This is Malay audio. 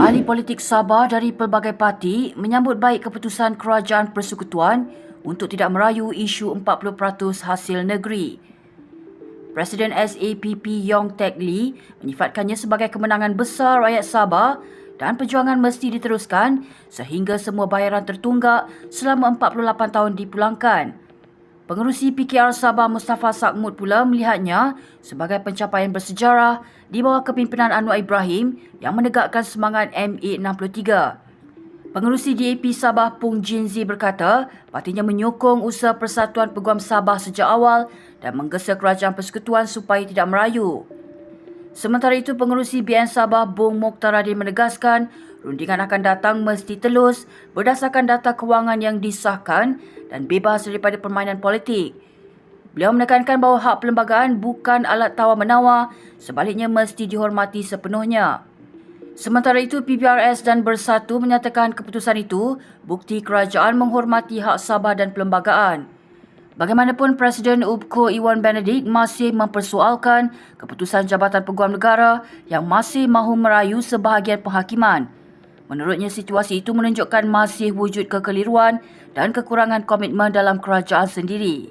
Ahli politik Sabah dari pelbagai parti menyambut baik keputusan Kerajaan Persekutuan untuk tidak merayu isu 40% hasil negeri. Presiden SAPP Yong Tek Lee menyifatkannya sebagai kemenangan besar rakyat Sabah dan perjuangan mesti diteruskan sehingga semua bayaran tertunggak selama 48 tahun dipulangkan. Pengerusi PKR Sabah Mustafa Sakmud pula melihatnya sebagai pencapaian bersejarah di bawah kepimpinan Anwar Ibrahim yang menegakkan semangat MA63. Pengerusi DAP Sabah Pung Jinzi berkata partinya menyokong usaha Persatuan Peguam Sabah sejak awal dan menggesa kerajaan persekutuan supaya tidak merayu. Sementara itu, pengerusi BN Sabah Bung Mokhtaradin menegaskan rundingan akan datang mesti telus berdasarkan data kewangan yang disahkan dan bebas daripada permainan politik. Beliau menekankan bahawa hak perlembagaan bukan alat tawar-menawar, sebaliknya mesti dihormati sepenuhnya. Sementara itu, PBRS dan Bersatu menyatakan keputusan itu bukti kerajaan menghormati hak Sabah dan perlembagaan. Bagaimanapun, Presiden UBCO Iwan Benedict masih mempersoalkan keputusan Jabatan Peguam Negara yang masih mahu merayu sebahagian penghakiman. Menurutnya, situasi itu menunjukkan masih wujud kekeliruan dan kekurangan komitmen dalam kerajaan sendiri.